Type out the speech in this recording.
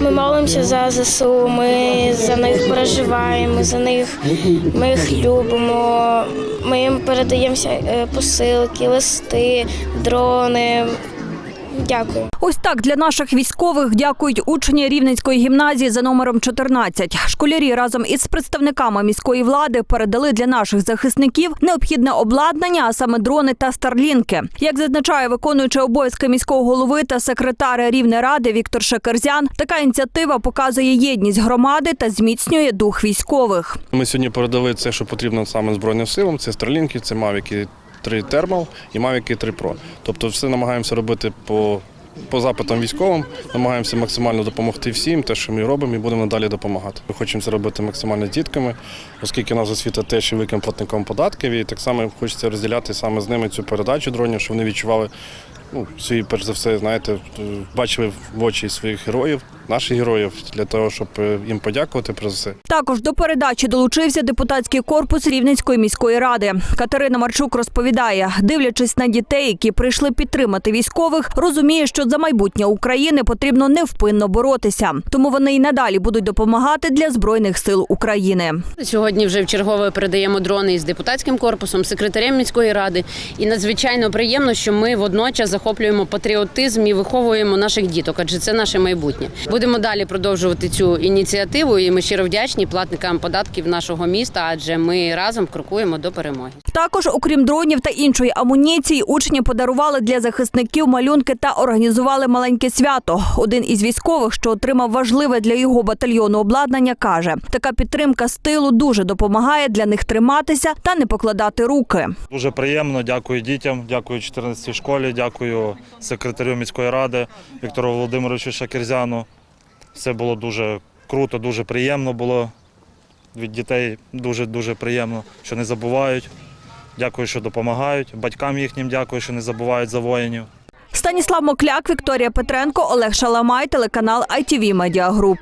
Ми молимося за ЗСУ, ми за них переживаємо, за них ми їх любимо. Ми їм передаємося е, посилки, листи, дрони. Дякую. Ось так для наших військових дякують учні Рівненської гімназії за номером 14. Школярі разом із представниками міської влади передали для наших захисників необхідне обладнання, а саме дрони та старлінки. Як зазначає виконуючий обов'язки міського голови та секретар Рівнеради Віктор Шекерзян, така ініціатива показує єдність громади та зміцнює дух військових. Ми сьогодні передали це, що потрібно саме Збройним силам. Це Старлінки, це Мавіки 3 термал і Мавіки 3 Pro. Тобто все намагаємося робити по, по запитам військовим, намагаємося максимально допомогти всім, те, що ми робимо, і будемо надалі допомагати. Ми хочемо це робити максимально з дітками, оскільки нас освіта теж і великим платником податків, і так само хочеться розділяти саме з ними цю передачу дронів, щоб вони відчували ну, свої, перш за все, знаєте, бачили в очі своїх героїв, наших героїв, для того, щоб е, їм подякувати про все. Також до передачі долучився депутатський корпус Рівненської міської ради. Катерина Марчук розповідає, дивлячись на дітей, які прийшли підтримати військових, розуміє, що за майбутнє України потрібно невпинно боротися. Тому вони й надалі будуть допомагати для збройних сил України. Сьогодні вже в чергове передаємо дрони із депутатським корпусом, секретарем міської ради. І надзвичайно приємно, що ми водночас захоплюємо патріотизм і виховуємо наших діток, адже це наше майбутнє. Будемо далі продовжувати цю ініціативу. І ми щиро вдячні платникам податків нашого міста, адже ми разом крокуємо до перемоги. Також, окрім дронів та іншої амуніції, учні подарували для захисників малюнки та організували маленьке свято. Один із військових, що отримав важливе для його батальйону обладнання, каже: така підтримка стилу дуже допомагає для них триматися та не покладати руки. Дуже приємно. Дякую дітям, дякую 14-й школі, дякую секретарю міської ради Віктору Володимировичу Шакерзяну. Все було дуже круто, дуже приємно було. Від дітей дуже дуже приємно, що не забувають. Дякую, що допомагають. Батькам їхнім дякую, що не забувають за воїнів. Станіслав Мокляк, Вікторія Петренко, Олег Шаламай, телеканал ITV Media Group.